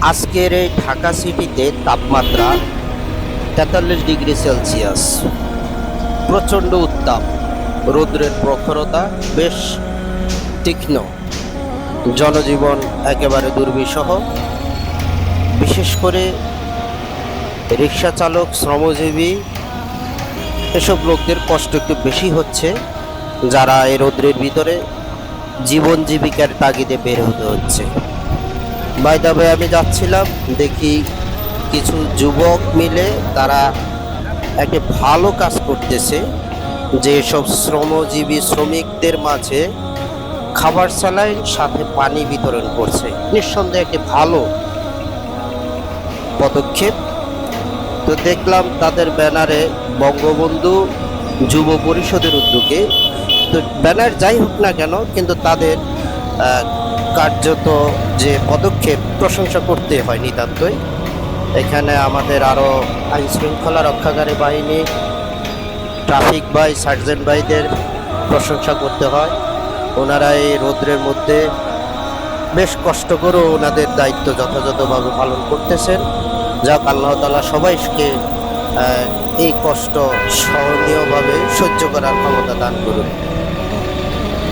আজকের এই ঢাকা সিটিতে তাপমাত্রা তেতাল্লিশ ডিগ্রি সেলসিয়াস। প্রচণ্ড উত্তাপ, রৌদ্রের প্রখরতা বেশ তীক্ষ্ণ। জনজীবন একেবারে দুর্বিষহ। বিশেষ করে রিক্সা চালক, শ্রমজীবী, এসব লোকদের কষ্ট একটু বেশি হচ্ছে, যারা এই রৌদ্রের ভিতরে জীবন জীবিকার তাগিদে বের হতে হচ্ছে। বাই দাবে আমি যাচ্ছিলাম। দেখি কিছু যুবক মিলে তারা একটা ভালো কাজ করতেছে। যে সব শ্রমজীবী শ্রমিকদের মাঝে খাবার স্যালাইন, সাথে পানি বিতরণ করছে। নিঃসন্দেহে একটি ভালো পদক্ষেপ। তো দেখলাম তাদের ব্যানারে বঙ্গবন্ধু যুব পরিষদের উদ্যোগে। তো ব্যানার যাই হোক না কেন, কিন্তু তাদের কার্যত যে পদক্ষেপ প্রশংসা করতে হয় নিতান্তই। এখানে আমাদের আরও আইন শৃঙ্খলা রক্ষাকারী বাহিনী, ট্রাফিক ভাই, সার্জেন্ট ভাইদের প্রশংসা করতে হয়। ওনারা এই রৌদ্রের মধ্যে বেশ কষ্ট করেও ওনাদের দায়িত্ব যথাযথভাবে পালন করতেছেন। যাক, আল্লাহ তালা সবাইকে এই কষ্ট সহনীয়ভাবে সহ্য করার ক্ষমতা দান করুন।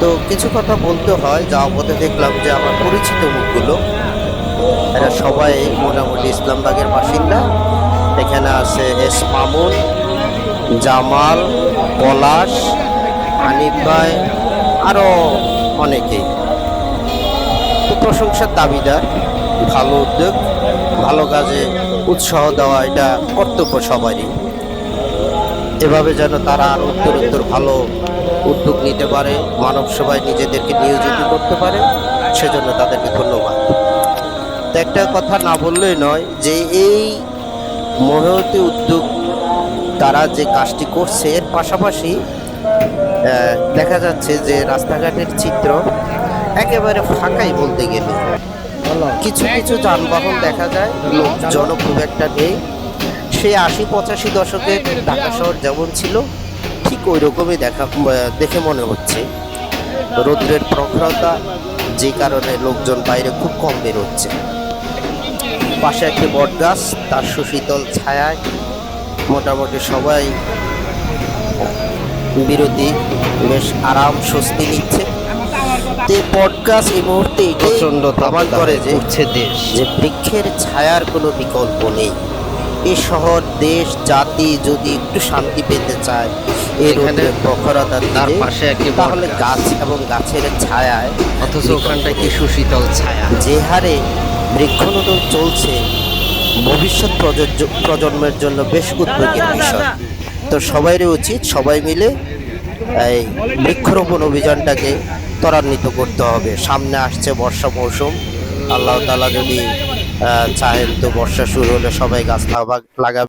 তো কিছু কথা বলতে হয় যাওয়া পথে দেখলাম যে আমার পরিচিত মুখগুলো এরা সবাই মোটামুটি ইসলামবাগের বাসিন্দা। এখানে আছে এস মামুন, জামাল, পলাশ, হানিফ ভাই আরও অনেকেই। প্রশংসার দাবিদার, ভালো উদ্যোগ, ভালো কাজে উৎসাহ দেওয়া এটা কর্তব্য সবারই। এভাবে যেন তারা আর উত্তর উত্তর ভালো উদ্যোগ নিতে পারে মানব সেবায় নিজেদেরকে নিয়োজিত করতে পারে সেজন্য তাদেরকে ধন্যবাদ। তো একটা কথা না বললেই নয় যে এই মহতি উদ্যোগ তারা যে কাজটি করছে এর পাশাপাশি দেখা যাচ্ছে যে রাস্তাঘাটের চিত্র একেবারে ফাঁকাই বলতে গেলে। কিছু কিছু যানবাহন দেখা যায় লোকজন খুব একটা নেই। সেই আশি পঁচাশি দশকের ঢাকা শহর যেমন ছিল ঠিক ওই রকমই দেখা দেখে মনে হচ্ছে। রৌদ্রের প্রখরতা যে কারণে লোকজন বাইরে খুব কম বের হচ্ছে। পাশে একটি বট গাছ তার সুশীতল ছায়ায় মোটামুটি সবাই বিরতি বেশ আরাম স্বস্তি নিচ্ছে। যে পডকাস্ট এই মুহূর্তে প্রচণ্ড প্রমাণ করে যে উঠছে দেশ। যে বৃক্ষের ছায়ার কোনো বিকল্প নেই। এই শহর দেশ জাতি যদি একটু শান্তি পেতে চায় এর এখানে প্রখরতা তার পাশে একটি তাহলে গাছ। এবং গাছের ছায়ায় অথচ ওখানটায় কি সুশীতল ছায়া। যে হারে বৃক্ষরোপণ চলছে ভবিষ্যৎ প্রজন্মের জন্য বেশ উদ্বেগের বিষয়। তো সবাইরই উচিত সবাই মিলে এই বৃক্ষরোপণ অভিযানটাকে ত্বরান্বিত করতে হবে। সামনে আসছে বর্ষা মৌসুম। আল্লাহ তালা যদি চাহেন তো বর্ষা শুরু হলে সবাই গাছ লাগা- লাগাবে।